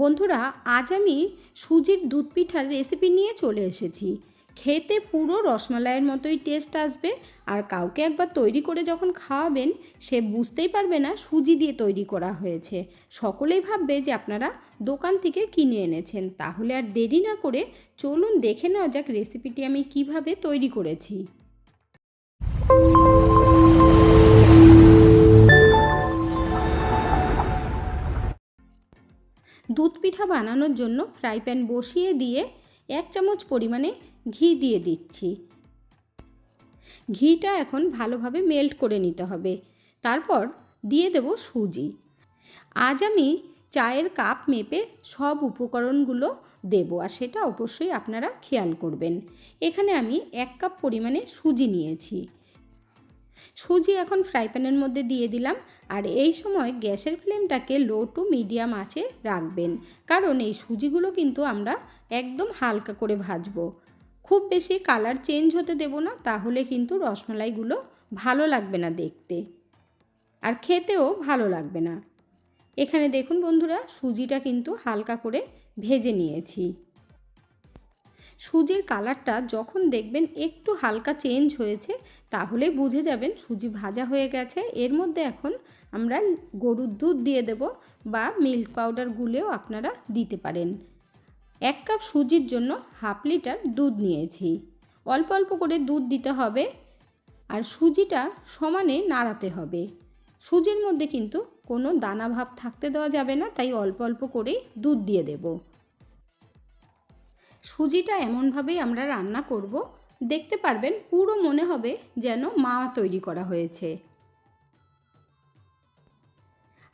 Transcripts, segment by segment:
বন্ধুরা, আজ আমি সুজির দুধ পিঠার রেসিপি নিয়ে চলে এসেছি। খেতে পুরো রসমালাইয়ের মতোই টেস্ট আসবে আর কাউকে একবার তৈরি করে যখন খাওয়াবেন, সে বুঝতেই পারবে না সুজি দিয়ে তৈরি করা হয়েছে। সকলেই ভাববে যে আপনারা দোকান থেকে কিনে এনেছেন। তাহলে আর দেরি না করে চলুন দেখে নেওয়া যাক রেসিপিটি আমি কীভাবে তৈরি করেছি। দুধ পিঠা বানানোর জন্য ফ্রাই প্যান বসিয়ে দিয়ে এক চামচ পরিমাণে ঘি দিয়ে দিচ্ছি। ঘিটা এখন ভালোভাবে মেল্ট করে নিতে হবে। তারপর দিয়ে দেব সুজি। আজ আমি চায়ের কাপ মেপে সব উপকরণগুলো দেব আর সেটা অবশ্যই আপনারা খেয়াল করবেন। এখানে আমি এক কাপ পরিমাণে সুজি নিয়েছি। সুজি এখন ফ্রাই প্যানের মধ্যে দিয়ে দিলাম। আর এই সময় গ্যাসের ফ্লেমটাকে লো টু মিডিয়াম আঁচে রাখবেন। কারণ এই সুজিগুলো কিন্তু আমরা একদম হালকা করে ভাজবো। খুব বেশি কালার চেঞ্জ হতে দেব না, তাহলে কিন্তু রসমালাইগুলো ভালো লাগবে না দেখতে। আর খেতেও ভালো লাগবে না। এখানে দেখুন বন্ধুরা, সুজিটা কিন্তু হালকা করে ভেজে নিয়েছি। সুজির কালারটা যখন দেখবেন একটু হালকা চেঞ্জ হয়েছে, তাহলে বুঝে যাবেন সুজি ভাজা হয়ে গেছে। এর মধ্যে এখন আমরা গরুর দুধ দিয়ে দেব বা মিল্ক পাউডার গুলেও আপনারা দিতে পারেন। এক কাপ সুজির জন্য হাফ লিটার দুধ নিয়েছি। অল্প অল্প করে দুধ দিতে হবে আর সুজিটা সমানে নাড়াতে হবে। সুজির মধ্যে কিন্তু কোনো দানা ভাব থাকতে দেওয়া যাবে না, তাই অল্প অল্প করেই দুধ দিয়ে দেবো। সুজিটা এমনভাবেই আমরা রান্না করব। দেখতে পারবেন পুরো মনে হবে যেন মা তৈরি করা হয়েছে।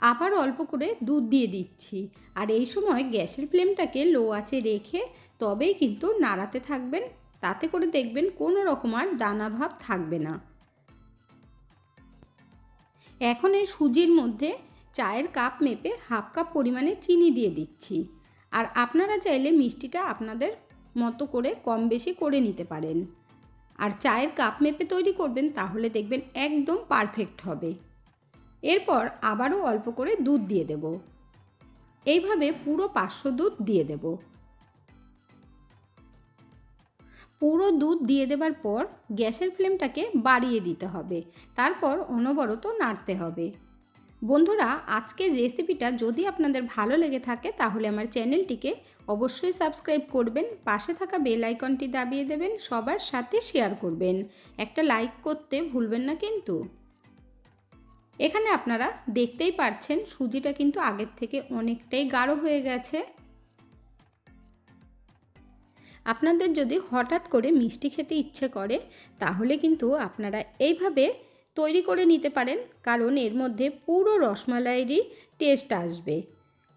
আবার অল্প করে দুধ দিয়ে দিচ্ছি। আর এই সময় গ্যাসের ফ্লেমটাকে লো আঁচে রেখে তবেই কিন্তু নাড়াতে থাকবেন। তাতে করে দেখবেন কোনো রকম আর দানা ভাব থাকবে না। এখন এই সুজির মধ্যে চায়ের কাপ মেপে হাফ কাপ পরিমাণে চিনি দিয়ে দিচ্ছি। আর আপনারা চাইলে মিষ্টিটা আপনাদের মতো করে কম বেশি করে নিতে পারেন। আর চায়ের কাপ মেপে তৈরি করবেন, তাহলে দেখবেন একদম পারফেক্ট হবে। এরপর আবারও অল্প করে দুধ দিয়ে দেব। এইভাবে পুরো পাঁচশো দুধ দিয়ে দেব। পুরো দুধ দিয়ে দেবার পর গ্যাসের ফ্লেমটাকে বাড়িয়ে দিতে হবে। তারপর অনবরত নাড়তে হবে। বন্ধুরা, আজকের রেসিপিটা যদি আপনাদের ভালো লেগে থাকে, তাহলে আমার চ্যানেলটিকে অবশ্যই সাবস্ক্রাইব করবেন, পাশে থাকা বেল আইকনটি দাবিয়ে দেবেন, সবার সাথে শেয়ার করবেন। একটা লাইক করতে ভুলবেন না কিন্তু। এখানে আপনারা দেখতেই পাচ্ছেন সুজিটা কিন্তু আগের থেকে অনেকটাই গাঢ় হয়ে গেছে। আপনাদের যদি হঠাৎ করে মিষ্টি খেতে ইচ্ছে করে, তাহলে কিন্তু আপনারা এইভাবে তৈরি করে নিতে পারেন, কারণ এর মধ্যে পুরো রসমালাইয়েরই টেস্ট আসবে।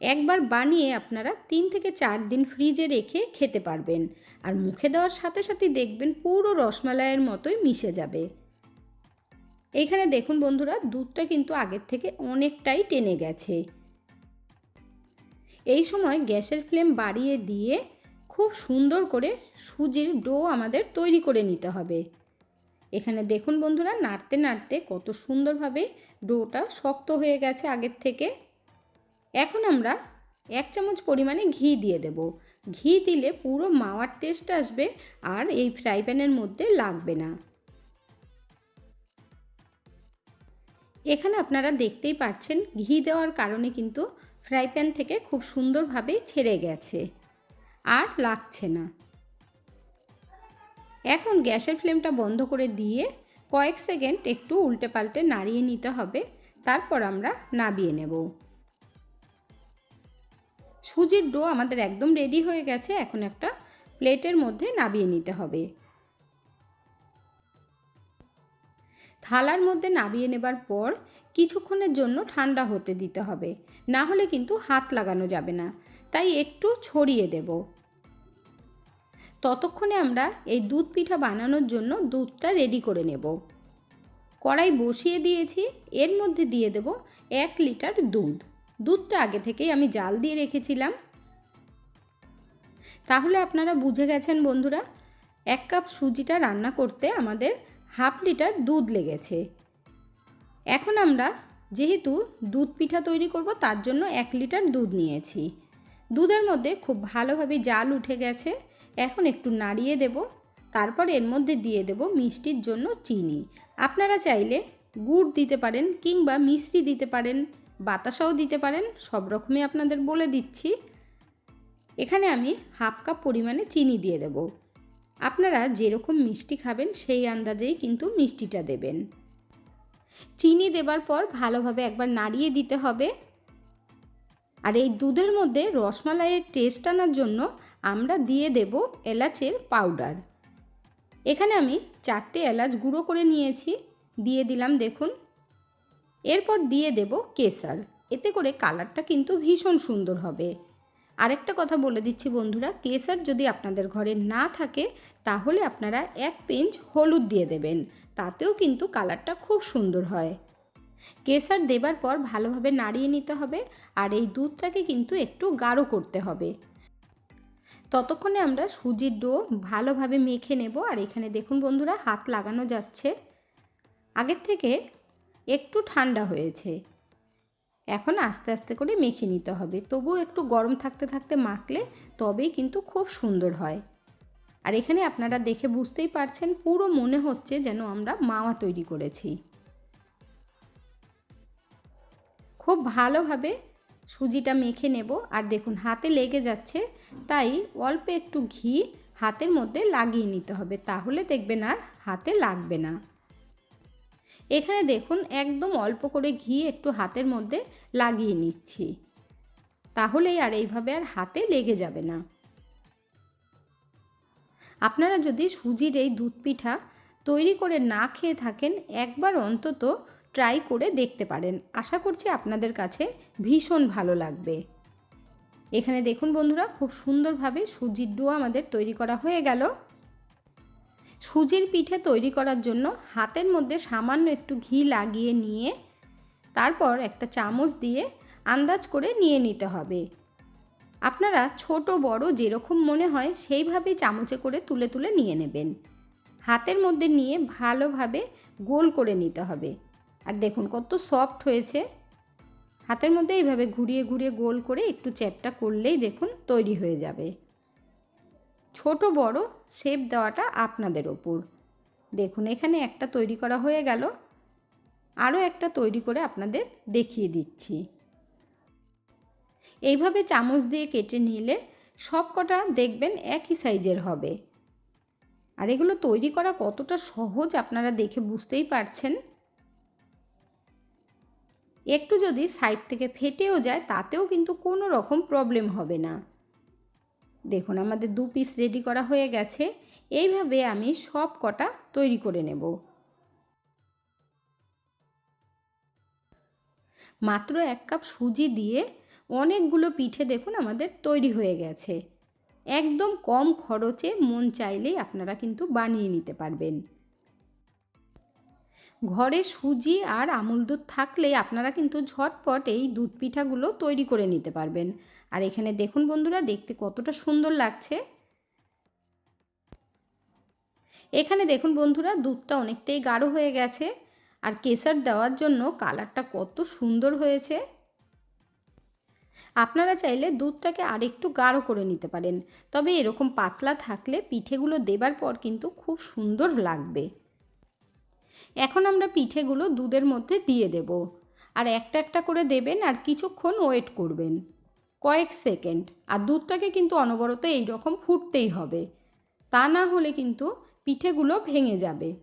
একবার বানিয়ে আপনারা তিন থেকে চার দিন ফ্রিজে রেখে খেতে পারবেন। আর মুখে দেওয়ার সাথে সাথে দেখবেন পুরো রসমালাইয়ের মতোই মিশে যাবে। এখানে দেখুন বন্ধুরা, দুধটা কিন্তু আগের থেকে অনেকটাই টেনে গেছে। এই সময় গ্যাসের ফ্লেম বাড়িয়ে দিয়ে খুব সুন্দর করে সুজির ডো আমাদের তৈরি করে নিতে হবে। এখানে দেখুন বন্ধুরা, নাড়তে নাড়তে কত সুন্দরভাবে ডোটা শক্ত হয়ে গেছে আগের থেকে। এখন আমরা এক চামচ পরিমাণে ঘি দিয়ে দেব। ঘি দিলে পুরো মাওয়ার টেস্ট আসবে আর এই ফ্রাই প্যানের মধ্যে লাগবে না। এখানে আপনারা দেখতেই পাচ্ছেন, ঘি দেওয়ার কারণে কিন্তু ফ্রাই প্যান থেকে খুব সুন্দরভাবে ছেড়ে গেছে। আর লাগছে না। এখন গ্যাসের ফ্লেমটা বন্ধ করে দিয়ে কয়েক সেকেন্ড একটু উল্টে পাল্টে নাড়িয়ে নিতে হবে। তারপর আমরা নাবিয়ে নেব। সুজির ডো আমাদের একদম রেডি হয়ে গেছে। এখন একটা প্লেটের মধ্যে নাবিয়ে নিতে হবে। থালার মধ্যে নাবিয়ে নেবার পর কিছুক্ষণের জন্য ঠান্ডা হতে দিতে হবে। না হলে কিন্তু হাত লাগানো যাবে না। তাই একটু ছড়িয়ে দেবো। ততক্ষণে আমরা এই দুধ পিঠা বানানোর জন্য দুধটা রেডি করে নেব। কড়াই বসিয়ে দিয়েছি, এর মধ্যে দিয়ে দেব এক লিটার দুধ। দুধটা আগে থেকেই আমি জাল দিয়ে রেখেছিলাম। তাহলে আপনারা বুঝে গেছেন বন্ধুরা, এক কাপ সুজিটা রান্না করতে আমাদের হাফ লিটার দুধ লেগেছে। এখন আমরা যেহেতু দুধ পিঠা তৈরি করব, তার জন্য এক লিটার দুধ নিয়েছি। দুধের মধ্যে খুব ভালোভাবে জাল উঠে গেছে। এখন একটু নাড়িয়ে দেব। তারপর এর মধ্যে দিয়ে দেব মিষ্টির জন্য চিনি। আপনারা চাইলে গুড় দিতে পারেন কিংবা মিষ্টি দিতে পারেন, বাতাসাও দিতে পারেন, সব রকমই আপনাদের বলে দিচ্ছি। এখানে আমি হাফ কাপ পরিমাণে চিনি দিয়ে দেব। আপনারা যেরকম মিষ্টি খাবেন সেই আন্দাজেই কিন্তু মিষ্টিটা দেবেন। চিনি দেবার পর ভালোভাবে একবার নাড়িয়ে দিতে হবে। আর এই দুধের মধ্যে রসমালাইয়ের টেস্ট আনার জন্য আমরা দিয়ে দেব এলাচের পাউডার এখানে আমি চারটে এলাচ গুঁড়ো করে নিয়েছি, দিয়ে দিলাম দেখুন। এরপর দিয়ে দেব কেসার, এতে করে কালারটা কিন্তু ভীষণ সুন্দর হবে। আরেকটা কথা বলে দিচ্ছি বন্ধুরা, কেসার যদি আপনাদের ঘরে না থাকে, তাহলে আপনারা এক পিঞ্চ হলুদ দিয়ে দেবেন, তাতেও কিন্তু কালারটা খুব সুন্দর হয়। কেসার দেবার পর ভালোভাবে নাড়িয়ে নিতে হবে আর এই দুধটাকে কিন্তু একটু গাঢ় করতে হবে। ততক্ষণে আমরা সুজির ডো ভালোভাবে মেখে নেব আর এখানে দেখুন বন্ধুরা হাত লাগানো যাচ্ছে। আগের থেকে একটু ঠান্ডা হয়েছে। এখন আস্তে আস্তে করে মেখে নিতে হবে। তবুও একটু গরম থাকতে থাকতে মাখলে তবেই কিন্তু খুব সুন্দর হয়। আর এখানে আপনারা দেখে বুঝতেই পারছেন পুরো মনে হচ্ছে যেন আমরা মাওয়া তৈরি করেছি। খুব ভালোভাবে সুজিটা মেখে নেব। আর দেখুন, হাতে লেগে যাচ্ছে, তাই অল্প একটু ঘি হাতের মধ্যে লাগিয়ে নিতে হবে। তাহলে দেখবেন আর হাতে লাগবে না। এখানে দেখুন, একদম অল্প করে ঘি একটু হাতের মধ্যে লাগিয়ে নিচ্ছি। তাহলেই আর এইভাবে আর হাতে লেগে যাবে না। আপনারা যদি সুজির এই দুধ পিঠা তৈরি করে না খেয়ে থাকেন, একবার অন্তত ট্রাই করে দেখতে পারেন। আশা করছি আপনাদের কাছে ভীষণ ভালো লাগবে। এখানে দেখুন বন্ধুরা, খুব সুন্দরভাবে সুজির ডো আমাদের তৈরি করা হয়ে গেল। সুজির পিঠে তৈরি করার জন্য হাতের মধ্যে সামান্য একটু ঘি লাগিয়ে নিয়ে তারপর একটা চামচ দিয়ে আন্দাজ করে নিয়ে নিতে হবে। আপনারা ছোট, বড় যেরকম মনে হয় সেইভাবেই চামচে করে তুলে তুলে নিয়ে নেবেন। হাতের মধ্যে নিয়ে ভালোভাবে গোল করে নিতে হবে। আর দেখুন কত সফট হয়েছে। হাতের মধ্যে এইভাবে ঘুরিয়ে ঘুরিয়ে গোল করে একটু চ্যাপটা করলেই দেখুন তৈরি হয়ে যাবে। ছোট বড় শেপ দেওয়াটা আপনাদের ওপর। দেখুন এখানে একটা তৈরি করা হয়ে গেল। আরও একটা তৈরি করে আপনাদের দেখিয়ে দিচ্ছি। এইভাবে চামচ দিয়ে কেটে নিলে সব কটা দেখবেন একই সাইজের হবে। আর এগুলো তৈরি করা কতটা সহজ আপনারা দেখে বুঝতেই পারছেন। একটু যদি সাইড থেকে ফেটেও যায়, তাতেও কিন্তু কোনো রকম প্রবলেম হবে না। দেখুন, আমাদের দু পিস রেডি করা হয়ে গেছে। এইভাবে আমি সব কটা তৈরি করে নেব। মাত্র এক কাপ সুজি দিয়ে অনেকগুলো পিঠে দেখুন আমাদের তৈরি হয়ে গেছে। একদম কম খরচে মন চাইলেই আপনারা কিন্তু বানিয়ে নিতে পারবেন। ঘরে সুজি আর আমুল দুধ থাকলে আপনারা কিন্তু ঝটপট এই দুধ পিঠাগুলো তৈরি করে নিতে পারবেন। আর এখানে দেখুন বন্ধুরা, দেখতে কতটা সুন্দর লাগছে। এখানে দেখুন বন্ধুরা, দুধটা অনেকটাই গাঢ় হয়ে গেছে। আর কেসার দেওয়ার জন্য কালারটা কত সুন্দর হয়েছে। আপনারা চাইলে দুধটাকে আর একটু গাঢ় করে নিতে পারেন। তবে এরকম পাতলা থাকলে পিঠেগুলো দেবার পর কিন্তু খুব সুন্দর লাগবে। এখন আমরা পিঠেগুলো দুধের মধ্যে দিয়ে দেব। আর একটা একটা করে দেবেন আর কিছুক্ষণ ওয়েট করবেন। কয়েক সেকেন্ড। আর দুধটাকে কিন্তু অনবরত এই রকম ফুটতেই হবে। তা না হলে কিন্তু পিঠেগুলো ভেঙে যাবে।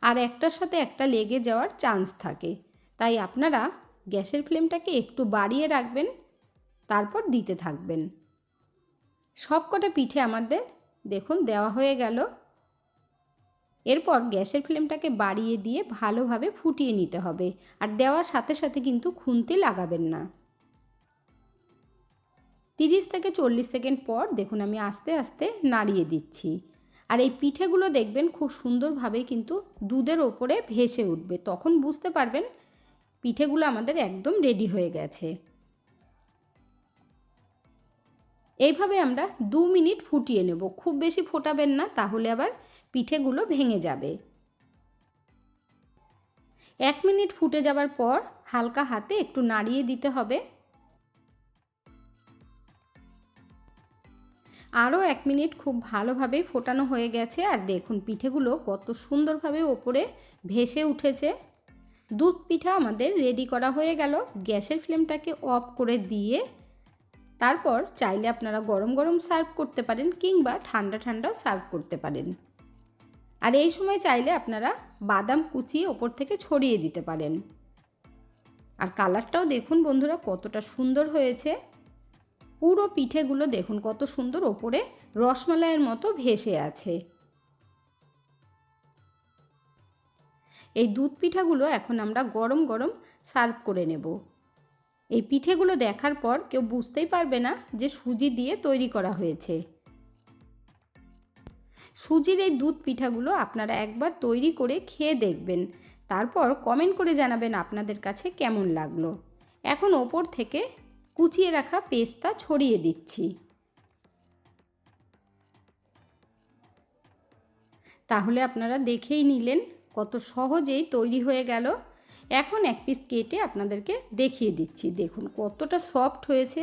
আর একটার সাথে একটা লেগে যাওয়ার চান্স থাকে। তাই আপনারা গ্যাসের ফ্লেমটাকে একটু বাড়িয়ে রাখবেন, তারপর দিতে থাকবেন। সব কটা পিঠে আমাদের, দেখুন, দেওয়া হয়ে গেল। এরপর গ্যাসের ফ্লেমটাকে বাড়িয়ে দিয়ে ভালোভাবে ফুটিয়ে নিতে হবে। আর দেওয়ার সাথে সাথে কিন্তু খুন্তি লাগাবেন না। তিরিশ থেকে চল্লিশ সেকেন্ড পর দেখুন আমি আস্তে আস্তে নাড়িয়ে দিচ্ছি। আর এই পিঠেগুলো দেখবেন খুব সুন্দরভাবে কিন্তু দুধের ওপরে ভেসে উঠবে। তখন বুঝতে পারবেন পিঠেগুলো আমাদের একদম রেডি হয়ে গেছে। এইভাবে আমরা দু মিনিট ফুটিয়ে নেব। খুব বেশি ফোটাবেন না, তাহলে আবার পিঠেগুলো ভেঙে যাবে। এক মিনিট ফুটে যাবার পর হালকা হাতে একটু নাড়িয়ে দিতে হবে। আরও এক মিনিট খুব ভালোভাবে ফোটানো হয়ে গেছে আর দেখুন পিঠেগুলো কত সুন্দরভাবে ওপরে ভেসে উঠেছে। দুধ পিঠা আমাদের রেডি করা হয়ে গেল। গ্যাসের ফ্লেমটাকে অফ করে দিয়ে তারপর চাইলে আপনারা গরম গরম সার্ভ করতে পারেন কিংবা ঠান্ডা ঠান্ডাও সার্ভ করতে পারেন। আর এই সময় চাইলে আপনারা বাদাম কুচিয়ে ওপর থেকে ছড়িয়ে দিতে পারেন। আর কালারটাও দেখুন বন্ধুরা, কতটা সুন্দর হয়েছে। পুরো পিঠেগুলো দেখুন কত সুন্দর ওপরে রসমালাইয়ের মতো ভেসে আছে। এই দুধ পিঠাগুলো এখন আমরা গরম গরম সার্ভ করে নেব। এই পিঠেগুলো দেখার পর কেউ বুঝতেই পারবে না যে সুজি দিয়ে তৈরি করা হয়েছে। সুজির এই দুধ পিঠাগুলো আপনারা একবার তৈরি করে খেয়ে দেখবেন। তারপর কমেন্ট করে জানাবেন আপনাদের কাছে কেমন লাগল। এখন ওপর থেকে কুচিয়ে রাখা পেস্তা ছড়িয়ে দিচ্ছি। তাহলে আপনারা দেখেই নিলেন কত সহজেই তৈরি হয়ে গেল। এখন এক পিস কেটে আপনাদেরকে দেখিয়ে দিচ্ছি। দেখুন কতটা সফট হয়েছে।